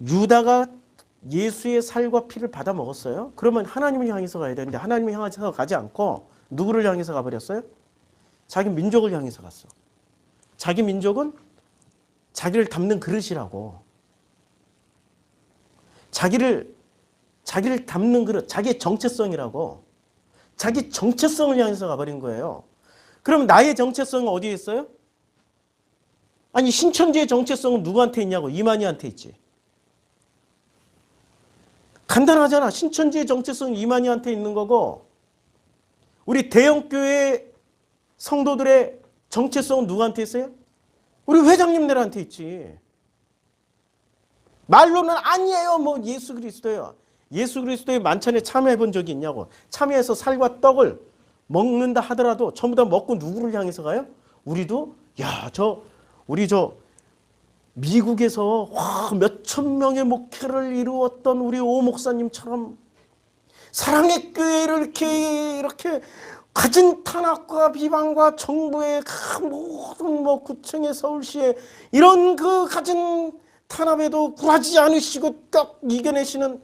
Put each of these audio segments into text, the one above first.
유다가 예수의 살과 피를 받아 먹었어요. 그러면 하나님을 향해서 가야 되는데 하나님을 향해서 가지 않고 누구를 향해서 가버렸어요? 자기 민족을 향해서 갔어. 자기 민족은 자기를 담는 그릇이라고. 자기를 자기를 담는 그릇, 자기의 정체성이라고. 자기 정체성을 향해서 가버린 거예요. 그럼 나의 정체성은 어디에 있어요? 아니 신천지의 정체성은 누구한테 있냐고 이만희한테 있지. 간단하잖아. 신천지의 정체성은 이만희한테 있는 거고 우리 대형교회 성도들의 정체성은 누구한테 있어요? 우리 회장님들한테 있지. 말로는 아니에요. 뭐 예수 그리스도예요. 예수 그리스도의 만찬에 참여해 본 적이 있냐고. 참여해서 살과 떡을 먹는다 하더라도 전부 다 먹고 누구를 향해서 가요? 우리도 야, 저 우리 저 미국에서 몇천 명의 목회를 이루었던 우리 오 목사님처럼 사랑의 교회를 이렇게 이렇게 가진 탄압과 비방과 정부의 그 모든 뭐 구청의 서울시에 이런 그 가진 탄압에도 굴하지 않으시고 딱 이겨내시는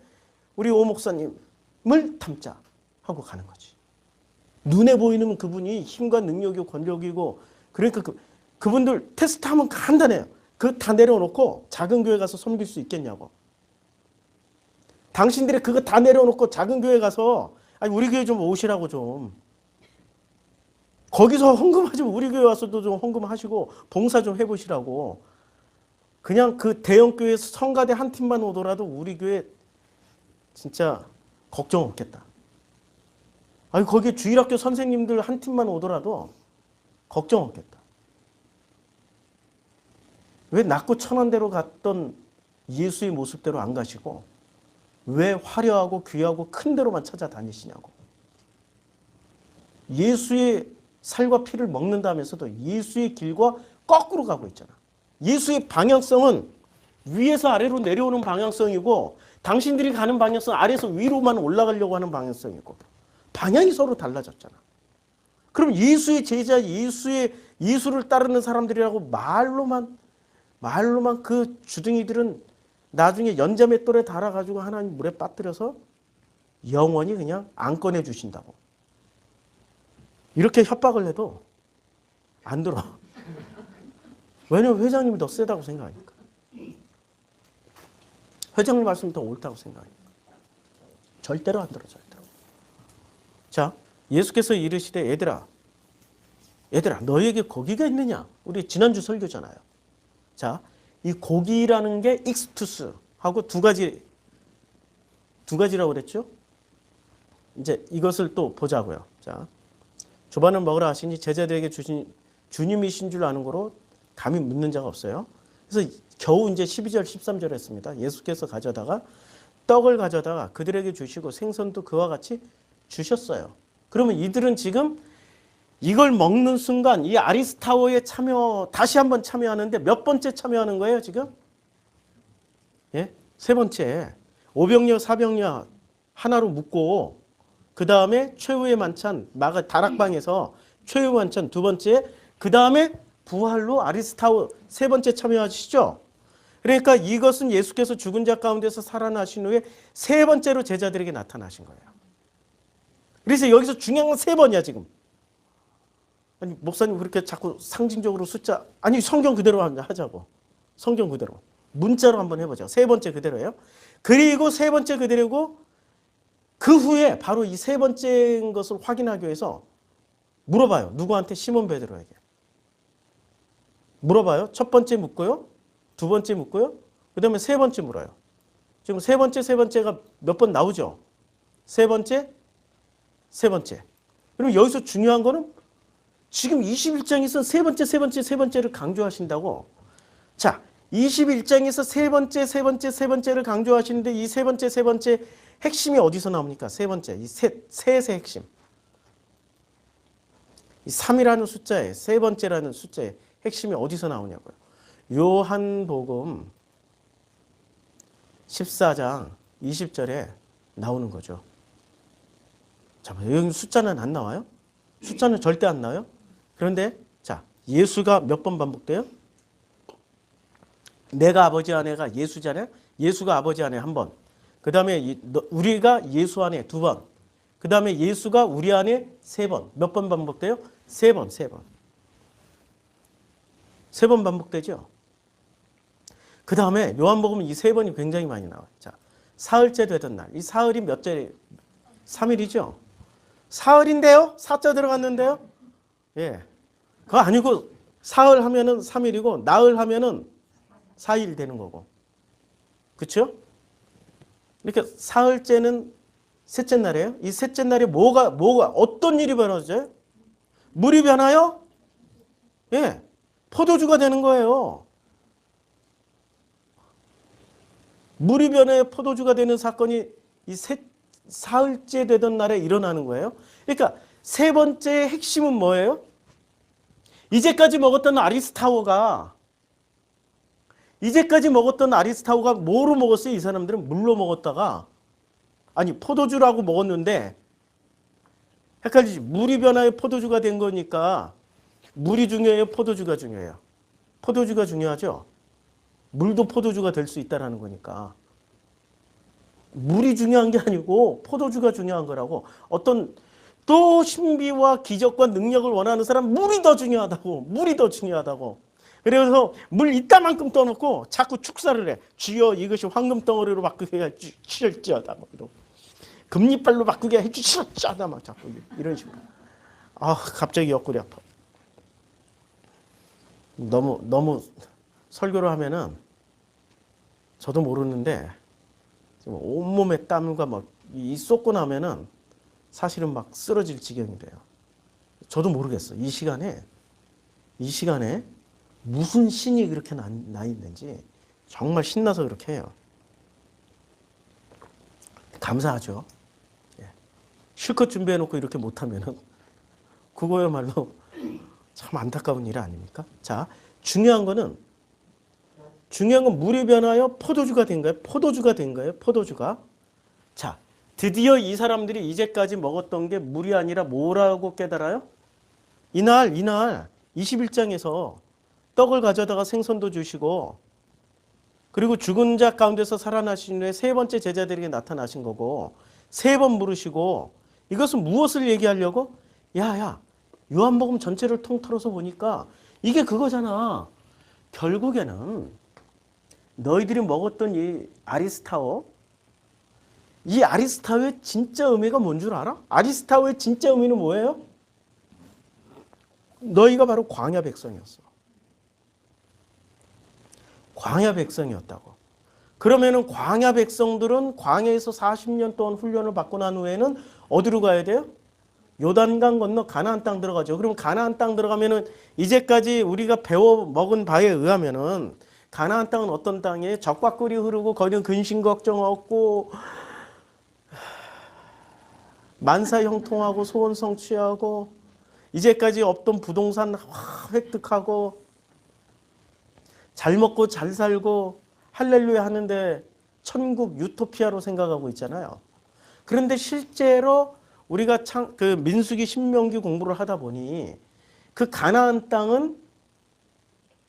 우리 오 목사님을 담자 하고 가는 거지. 눈에 보이는 그분이 힘과 능력이고 권력이고 그러니까 그, 그분들 테스트하면 간단해요. 그 다 내려놓고 작은 교회 가서 섬길 수 있겠냐고. 당신들이 그거 다 내려놓고 작은 교회 가서 아니 우리 교회 좀 오시라고 좀. 거기서 헌금하지 우리 교회 와서도 좀 헌금하시고 봉사 좀 해보시라고. 그냥 그 대형 교회 성가대 한 팀만 오더라도 우리 교회 진짜 걱정 없겠다. 아니 거기 주일학교 선생님들 한 팀만 오더라도 걱정 없겠다. 왜 낮고 천원대로 갔던 예수의 모습대로 안 가시고 왜 화려하고 귀하고 큰 데로만 찾아다니시냐고. 예수의 살과 피를 먹는다면서도 예수의 길과 거꾸로 가고 있잖아. 예수의 방향성은 위에서 아래로 내려오는 방향성이고 당신들이 가는 방향성 아래에서 위로만 올라가려고 하는 방향성이고 방향이 서로 달라졌잖아. 그럼 예수의 제자, 예수의 예수를 따르는 사람들이라고 말로만 말로만 그 주둥이들은 나중에 연자맷돌에 달아가지고 하나님 물에 빠뜨려서 영원히 그냥 안 꺼내 주신다고. 이렇게 협박을 해도 안 들어. 왜냐면 회장님이 더 세다고 생각하니까. 회장님 말씀이 더 옳다고 생각하니까. 절대로 안 들어, 절대로. 자, 예수께서 이르시되 얘들아, 얘들아, 너에게 고기가 있느냐? 우리 지난주 설교잖아요. 자, 이 고기라는 게 익스투스하고 두 가지 두 가지라고 그랬죠? 이제 이것을 또 보자고요. 자, 조반을 먹으라 하시니 제자들에게 주신 주님이신 줄 아는 거로 감히 묻는 자가 없어요. 그래서 겨우 이제 12절 13절 했습니다. 예수께서 가져다가 떡을 가져다가 그들에게 주시고 생선도 그와 같이 주셨어요. 그러면 이들은 지금 이걸 먹는 순간 이 아리스타워에 참여 다시 한번 참여하는데 몇 번째 참여하는 거예요 지금? 예, 세 번째 오병여 사병여 하나로 묶고 그 다음에 최후의 만찬 마가 다락방에서 최후 만찬 두 번째 그 다음에 부활로 아리스타워 세 번째 참여하시죠? 그러니까 이것은 예수께서 죽은 자 가운데서 살아나신 후에 세 번째로 제자들에게 나타나신 거예요. 그래서 여기서 중요한 건 세 번이야 지금. 아니 목사님 그렇게 자꾸 상징적으로 숫자 아니 성경 그대로 하자고. 성경 그대로. 문자로 한번 해보자. 세 번째 그대로예요. 그리고 세 번째 그대로고 그 후에 바로 이 세 번째인 것을 확인하기 위해서 물어봐요. 누구한테? 시몬 베드로에게. 물어봐요. 첫 번째 묻고요. 두 번째 묻고요. 그 다음에 세 번째 물어요. 지금 세 번째 세 번째가 몇 번 나오죠? 세 번째? 세 번째. 그럼 여기서 중요한 거는 지금 21장에서 세 번째, 세 번째, 세 번째를 강조하신다고. 자, 21장에서 세 번째, 세 번째, 세 번째를 강조하시는데 이 세 번째, 세 번째 핵심이 어디서 나옵니까? 세 번째, 이 셋, 셋의 핵심. 이 3이라는 숫자에, 세 번째라는 숫자에 핵심이 어디서 나오냐고요. 요한복음 14장 20절에 나오는 거죠. 잠깐만, 여기 숫자는 안 나와요? 숫자는 절대 안 나와요? 그런데 자 예수가 몇 번 반복돼요? 내가 아버지 안에가 예수잖아요. 예수가 아버지 안에 한 번. 그 다음에 우리가 예수 안에 두 번. 그 다음에 예수가 우리 안에 세 번. 몇 번 반복돼요? 세 번, 세 번. 세 번 반복되죠? 그 다음에 요한복음 이 세 번이 굉장히 많이 나와요. 자, 사흘째 되던 날. 이 사흘이 몇째? 3일이죠? 사흘인데요? 사자 들어갔는데요? 예. 그거 아니고 사흘 하면은 3일이고 나흘 하면은 4일 되는 거고. 그렇죠? 이렇게 사흘째는 셋째 날이에요. 이 셋째 날에 뭐가 뭐가 어떤 일이 벌어져요? 물이 변하여 예. 포도주가 되는 거예요. 물이 변해 포도주가 되는 사건이 이 셋, 사흘째 되던 날에 일어나는 거예요. 그러니까 세 번째 핵심은 뭐예요? 이제까지 먹었던 아리스타워가 이제까지 먹었던 아리스타워가 뭐로 먹었어요? 이 사람들은 물로 먹었다가 아니 포도주라고 먹었는데 헷갈리지 물이 변하여 포도주가 된 거니까 물이 중요해요? 포도주가 중요해요? 포도주가 중요하죠? 물도 포도주가 될 수 있다는 거니까 물이 중요한 게 아니고 포도주가 중요한 거라고 어떤 또 신비와 기적과 능력을 원하는 사람 물이 더 중요하다고 물이 더 중요하다고. 그래서 물 이따만큼 떠놓고 자꾸 축사를 해. 주여 이것이 황금 덩어리로 바꾸게 해주실지어다 뭐 금리빨로 바꾸게 해주실지어다 막 자꾸 이런 식으로. 아 갑자기 옆구리 아파. 너무 너무 설교를 하면은 저도 모르는데 온몸에 땀과 막 이 쏟고 나면은 사실은 막 쓰러질 지경이 돼요. 저도 모르겠어. 이 시간에 이 시간에 무슨 신이 그렇게 나, 나 있는지 정말 신나서 그렇게 해요. 감사하죠. 예. 실컷 준비해놓고 이렇게 못하면은 그거야말로 참 안타까운 일 아닙니까? 자, 중요한 거는 중요한 건 물이 변하여 포도주가 된 거예요. 포도주가 된 거예요. 포도주가. 자, 드디어 이 사람들이 이제까지 먹었던 게 물이 아니라 뭐라고 깨달아요? 이날, 이날 21장에서 떡을 가져다가 생선도 주시고 그리고 죽은 자 가운데서 살아나신 후에 세 번째 제자들에게 나타나신 거고 세 번 물으시고 이것은 무엇을 얘기하려고? 야, 야, 요한복음 전체를 통틀어서 보니까 이게 그거잖아. 결국에는 너희들이 먹었던 이 아리스타워, 이 아리스타워의 진짜 의미가 뭔 줄 알아? 아리스타워의 진짜 의미는 뭐예요? 너희가 바로 광야 백성이었어. 광야 백성이었다고. 그러면은 광야 백성들은 광야에서 40년 동안 훈련을 받고 난 후에는 어디로 가야 돼요? 요단강 건너 가나안 땅 들어가죠. 그럼 가나안 땅 들어가면은 이제까지 우리가 배워 먹은 바에 의하면은 가나안 땅은 어떤 땅이에요? 적과 꿀이 흐르고 거기는 근심 걱정 없고 만사 형통하고 소원 성취하고 이제까지 없던 부동산 획득하고 잘 먹고 잘 살고 할렐루야 하는데 천국 유토피아로 생각하고 있잖아요. 그런데 실제로 우리가 참, 그 민수기 신명기 공부를 하다 보니 그 가나안 땅은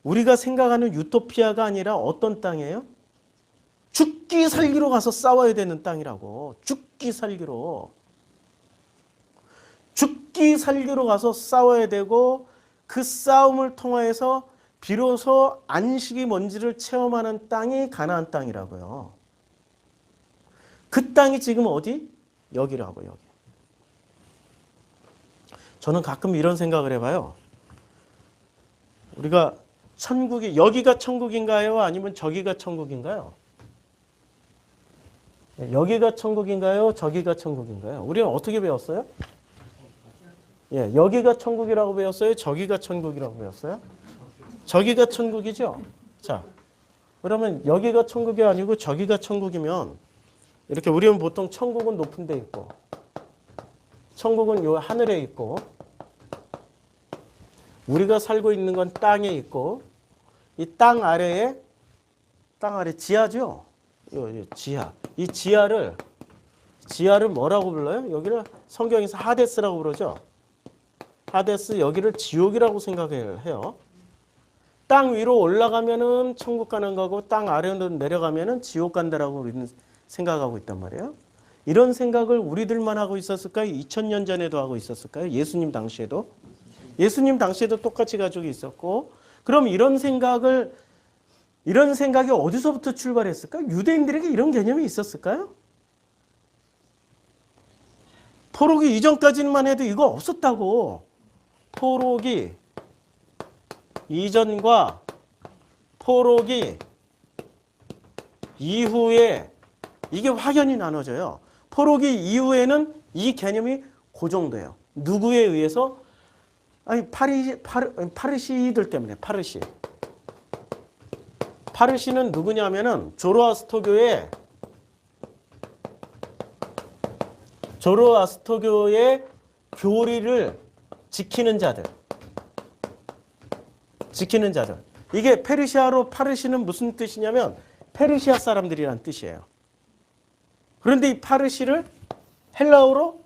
우리가 생각하는 유토피아가 아니라 어떤 땅이에요? 죽기 살기로 가서 싸워야 되는 땅이라고. 죽기 살기로. 죽기 살기로 가서 싸워야 되고 그 싸움을 통하여서 비로소 안식이 뭔지를 체험하는 땅이 가나안 땅이라고요. 그 땅이 지금 어디? 여기라고 여기. 저는 가끔 이런 생각을 해봐요. 우리가 천국이 여기가 천국인가요? 아니면 저기가 천국인가요? 여기가 천국인가요? 저기가 천국인가요? 우리는 어떻게 배웠어요? 예, 여기가 천국이라고 배웠어요? 저기가 천국이라고 배웠어요? 저기가 천국이죠? 자, 그러면 여기가 천국이 아니고 저기가 천국이면 이렇게 우리는 보통 천국은 높은 데 있고 천국은 요 하늘에 있고 우리가 살고 있는 건 땅에 있고 이 땅 아래에 땅 아래 지하죠. 요, 지하. 이 지하를 지하를 뭐라고 불러요? 여기를 성경에서 하데스라고 그러죠. 하데스 여기를 지옥이라고 생각해요. 땅 위로 올라가면은 천국 가는 거고 땅 아래로 내려가면은 지옥 간다라고 우리는 생각하고 있단 말이에요. 이런 생각을 우리들만 하고 있었을까요? 2000년 전에도 하고 있었을까요? 예수님 당시에도? 예수님 당시에도 똑같이 가지고 있었고 그럼 이런 생각을 이런 생각이 어디서부터 출발했을까요? 유대인들에게 이런 개념이 있었을까요? 포로기 이전까지만 해도 이거 없었다고. 포로기 이전과 포로기 이후에 이게 확연히 나눠져요. 포로기 이후에는 이 개념이 고정돼요. 누구에 의해서? 아니 파리 파르, 파르시들 때문에 파르시. 파르시는 누구냐면은 조로아스토교의 조로아스토교의 교리를 지키는 자들. 지키는 자들. 이게 페르시아로 파르시는 무슨 뜻이냐면 페르시아 사람들이란 뜻이에요. 그런데 이 파르시를 헬라어로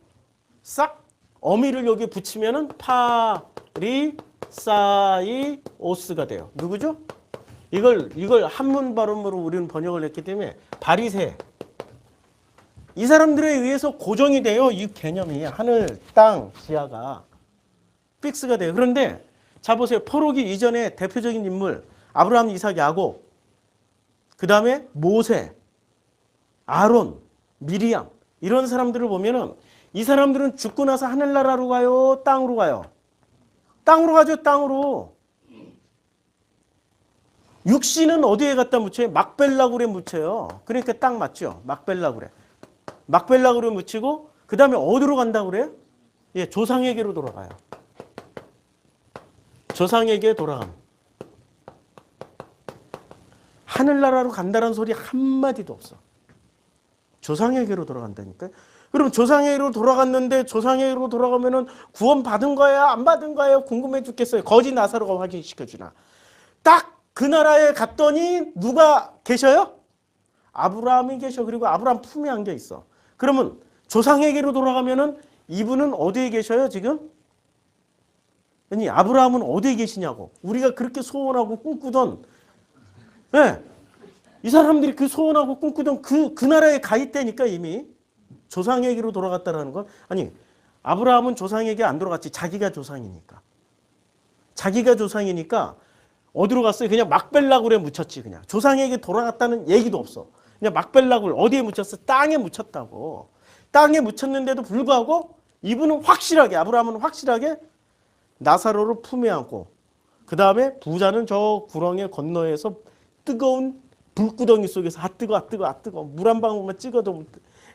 싹 어미를 여기 붙이면은 파리사이오스가 돼요. 누구죠? 이걸 이걸 한문 발음으로 우리는 번역을 했기 때문에 바리새. 이 사람들에 의해서 고정이 돼요. 이 개념이 하늘, 땅, 지하가 픽스가 돼요. 그런데 자 보세요. 포로기 이전에 대표적인 인물 아브라함, 이삭, 야곱. 그 다음에 모세, 아론, 미리암 이런 사람들을 보면 은 이 사람들은 죽고 나서 하늘나라로 가요, 땅으로 가요. 땅으로 가죠, 땅으로. 육신은 어디에 갖다 묻혀요? 막벨라굴에 묻혀요. 그러니까 땅 맞죠? 막벨라굴에. 막벨라굴에 묻히고 그 다음에 어디로 간다고 그래요? 예, 조상에게로 돌아가요. 조상에게 돌아감. 하늘나라로 간다는 소리 한마디도 없어. 조상에게로 돌아간다니까. 그럼 조상에게로 돌아갔는데 조상에게로 돌아가면은 구원 받은 거야, 안 받은 거야 궁금해 죽겠어요. 거지 나사로가 확인시켜 주나. 딱 그 나라에 갔더니 누가 계셔요? 아브라함이 계셔. 그리고 아브라함 품에 안겨 있어. 그러면 조상에게로 돌아가면은 이분은 어디에 계셔요, 지금? 아니, 아브라함은 어디에 계시냐고. 우리가 그렇게 소원하고 꿈꾸던, 예. 네. 이 사람들이 그 소원하고 꿈꾸던 그, 그 나라에 가 있다니까, 이미. 조상에게로 돌아갔다라는 건. 아니, 아브라함은 조상에게 안 돌아갔지. 자기가 조상이니까. 자기가 조상이니까 어디로 갔어요? 그냥 막벨라굴에 묻혔지, 그냥. 조상에게 돌아갔다는 얘기도 없어. 그냥 막벨라굴 어디에 묻혔어? 땅에 묻혔다고. 땅에 묻혔는데도 불구하고 이분은 확실하게 아브라함은 확실하게 나사로를 품에 안고 그 다음에 부자는 저 구렁의 건너에서 뜨거운 불구덩이 속에서 아 뜨거 아 뜨거 아 뜨거 물 한 방울만 찍어도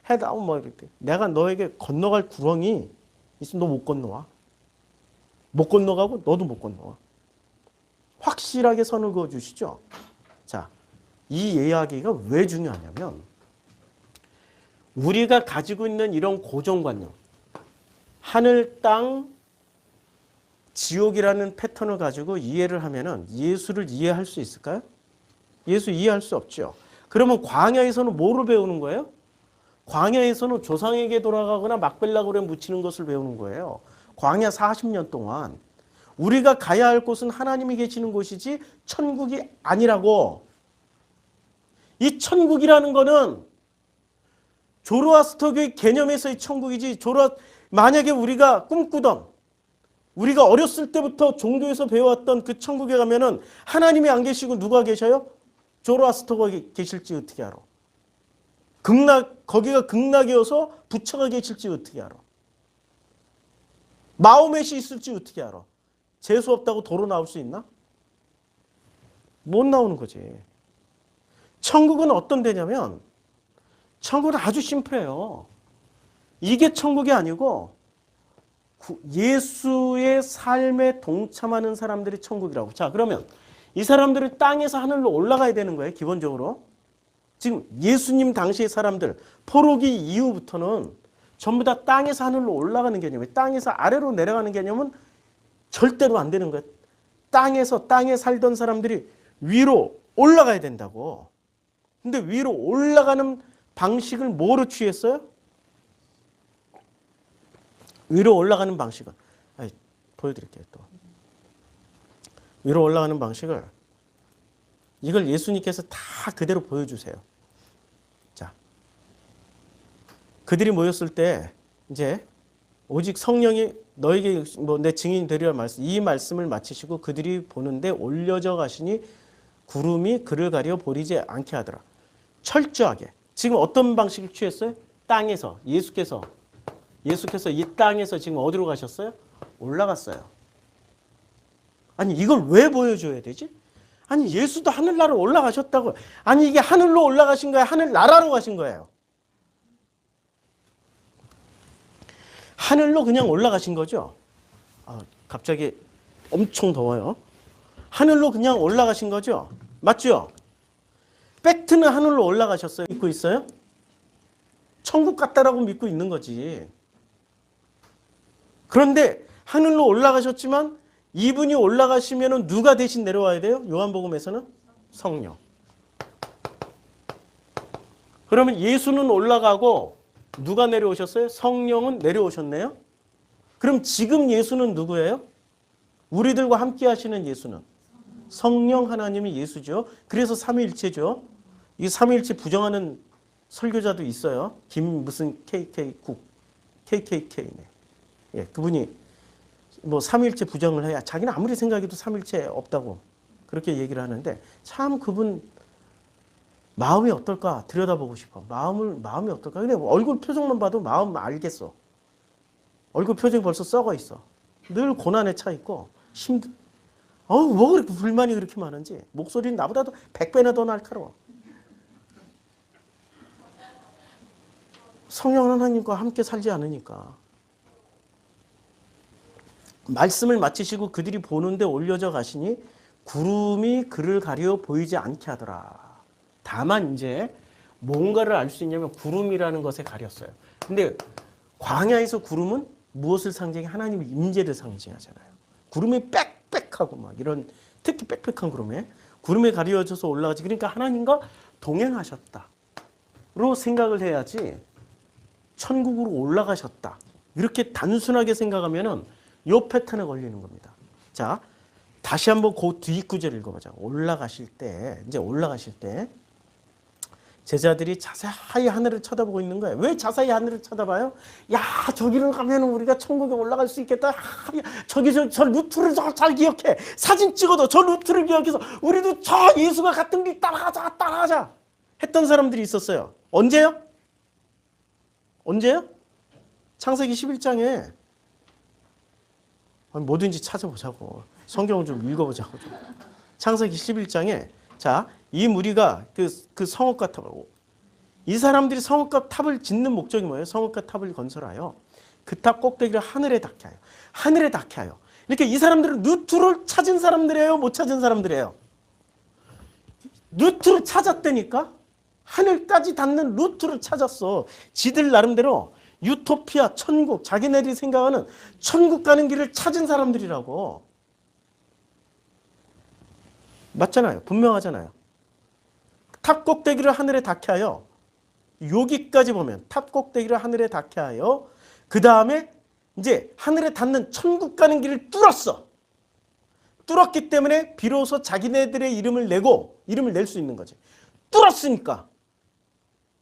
해다 뭐 이렇게. 내가 너에게 건너갈 구렁이 있으면 너 못 건너와. 못 건너가고 너도 못 건너와. 확실하게 선을 그어 주시죠. 자 이 이야기가 왜 중요하냐면 우리가 가지고 있는 이런 고정관념, 하늘, 땅, 지옥이라는 패턴을 가지고 이해를 하면은 예수를 이해할 수 있을까요? 예수 이해할 수 없죠. 그러면 광야에서는 뭐를 배우는 거예요? 광야에서는 조상에게 돌아가거나 막벨라굴에 묻히는 것을 배우는 거예요. 광야 40년 동안 우리가 가야 할 곳은 하나님이 계시는 곳이지 천국이 아니라고 이 천국이라는 거는 조로아스터교의 개념에서의 천국이지 조로 만약에 우리가 꿈꾸던 우리가 어렸을 때부터 종교에서 배워왔던 그 천국에 가면은 하나님이 안 계시고 누가 계셔요? 조로아스터가 계실지 어떻게 알아? 극락 거기가 극락이어서 부처가 계실지 어떻게 알아? 마호멧이 있을지 어떻게 알아? 재수 없다고 도로 나올 수 있나? 못 나오는 거지. 천국은 어떤 데냐면 천국은 아주 심플해요. 이게 천국이 아니고 예수의 삶에 동참하는 사람들이 천국이라고. 자, 그러면 이 사람들이 땅에서 하늘로 올라가야 되는 거예요, 기본적으로. 지금 예수님 당시의 사람들, 포로기 이후부터는 전부 다 땅에서 하늘로 올라가는 개념이에요. 땅에서 아래로 내려가는 개념은 절대로 안 되는 거예요. 땅에서 땅에 살던 사람들이 위로 올라가야 된다고. 근데 위로 올라가는 방식을 뭐로 취했어요? 위로 올라가는 방식은 아니, 보여드릴게요 또 위로 올라가는 방식을 이걸 예수님께서 다 그대로 보여주세요. 자, 그들이 모였을 때 이제 오직 성령이 너에게 뭐 내 증인이 되리라 말씀 이 말씀을 마치시고 그들이 보는데 올려져 가시니 구름이 그를 가려 보리지 않게 하더라. 철저하게 지금 어떤 방식을 취했어요? 땅에서 예수께서 예수께서 이 땅에서 지금 어디로 가셨어요? 올라갔어요. 아니 이걸 왜 보여줘야 되지? 아니 예수도 하늘나라 올라가셨다고. 아니 이게 하늘로 올라가신 거야? 하늘나라로 가신 거예요? 하늘로 그냥 올라가신 거죠? 아, 갑자기 엄청 더워요. 하늘로 그냥 올라가신 거죠? 맞죠? 팩트는 하늘로 올라가셨어요. 믿고 있어요? 천국 갔다라고 믿고 있는 거지. 그런데 하늘로 올라가셨지만 이분이 올라가시면 누가 대신 내려와야 돼요? 요한복음에서는 성령. 그러면 예수는 올라가고 누가 내려오셨어요? 성령은 내려오셨네요. 그럼 지금 예수는 누구예요? 우리들과 함께 하시는 예수는 성령 하나님이 예수죠. 그래서 삼위일체죠. 이 삼위일체 부정하는 설교자도 있어요. 김 무슨 KK국 KKK네. 예, 그분이 뭐 삼위일체 부정을 해야 자기는 아무리 생각해도 삼위일체 없다고 그렇게 얘기를 하는데 참 그분 마음이 어떨까 들여다보고 싶어. 마음을 마음이 어떨까? 근데 얼굴 표정만 봐도 마음 알겠어. 얼굴 표정이 벌써 썩어 있어. 늘 고난에 차 있고 힘. 어우 뭐 그렇게 불만이 그렇게 많은지 목소리는 나보다도 백 배나 더 날카로워. 성령 하나님과 함께 살지 않으니까. 말씀을 마치시고 그들이 보는데 올려져 가시니 구름이 그를 가려 보이지 않게 하더라. 다만 이제 뭔가를 알 수 있냐면 구름이라는 것에 가렸어요. 근데 광야에서 구름은 무엇을 상징해? 하나님의 임재를 상징하잖아요. 구름이 빽빽하고 막 이런 특히 빽빽한 구름에 구름에 가려져서 올라가지. 그러니까 하나님과 동행하셨다로 생각을 해야지 천국으로 올라가셨다. 이렇게 단순하게 생각하면은 요 패턴에 걸리는 겁니다. 자, 다시 한번 그뒤 구절 읽어보자. 올라가실 때, 이제 올라가실 때, 제자들이 자세히 하늘을 쳐다보고 있는 거예요. 왜 자세히 하늘을 쳐다봐요? 야, 저기를 가면 우리가 천국에 올라갈 수 있겠다. 아, 저기, 저, 저 루트를 저 잘 기억해. 사진 찍어도 저 루트를 기억해서 우리도 저 예수가 갔던 길 따라가자, 따라가자. 했던 사람들이 있었어요. 언제요? 언제요? 창세기 11장에 아니, 뭐든지 찾아보자고. 성경을 좀 읽어보자고. 좀. 창세기 11장에 자, 이 무리가 그, 그 성읍과 탑을 이 사람들이 성읍과 탑을 짓는 목적이 뭐예요? 성읍과 탑을 건설하여 그 탑 꼭대기를 하늘에 닿게 하여 하늘에 닿게 하여 이렇게 이 사람들은 루트를 찾은 사람들이에요? 못 찾은 사람들이에요? 루트를 찾았다니까? 하늘까지 닿는 루트를 찾았어. 지들 나름대로 유토피아, 천국, 자기네들이 생각하는 천국 가는 길을 찾은 사람들이라고. 맞잖아요. 분명하잖아요. 탑 꼭대기를 하늘에 닿게 하여 여기까지 보면 탑 꼭대기를 하늘에 닿게 하여 그 다음에 이제 하늘에 닿는 천국 가는 길을 뚫었어. 뚫었기 때문에 비로소 자기네들의 이름을 내고 이름을 낼 수 있는 거지. 뚫었으니까.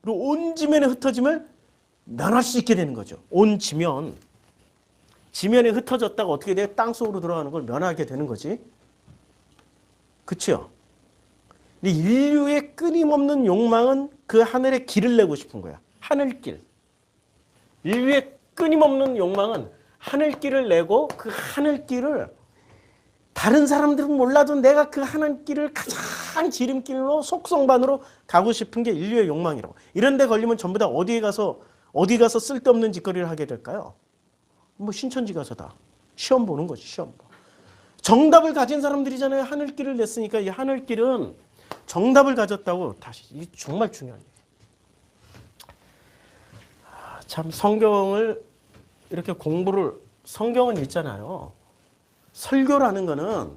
그리고 온 지면에 흩어짐을 면할 수 있게 되는 거죠. 온 지면. 지면에 흩어졌다가 어떻게 돼? 땅 속으로 들어가는 걸 면하게 되는 거지. 그치요? 인류의 끊임없는 욕망은 그 하늘에 길을 내고 싶은 거야. 하늘길. 인류의 끊임없는 욕망은 하늘길을 내고 그 하늘길을 다른 사람들은 몰라도 내가 그 하늘길을 가장 지름길로 속성반으로 가고 싶은 게 인류의 욕망이라고. 이런 데 걸리면 전부 다 어디에 가서 어디 가서 쓸데없는 짓거리를 하게 될까요? 뭐 신천지 가서다. 시험 보는 거지, 시험. 정답을 가진 사람들이잖아요. 하늘길을 냈으니까 이 하늘길은 정답을 가졌다고 다시 이 정말 중요한 얘기예요. 아, 참 성경을 이렇게 공부를 성경은 있잖아요. 설교라는 거는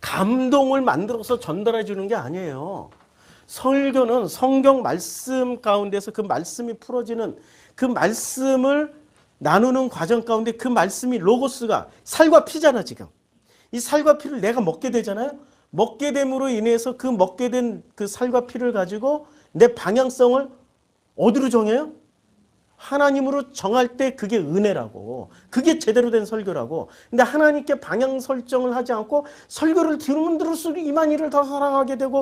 감동을 만들어서 전달해 주는 게 아니에요. 설교는 성경 말씀 가운데서 그 말씀이 풀어지는 그 말씀을 나누는 과정 가운데 그 말씀이 로고스가 살과 피잖아 지금. 이 살과 피를 내가 먹게 되잖아요. 먹게 됨으로 인해서 그 먹게 된 그 살과 피를 가지고 내 방향성을 어디로 정해요? 하나님으로 정할 때 그게 은혜라고. 그게 제대로 된 설교라고. 근데 하나님께 방향 설정을 하지 않고 설교를 들으면 들을수록 이만희를 더 사랑하게 되고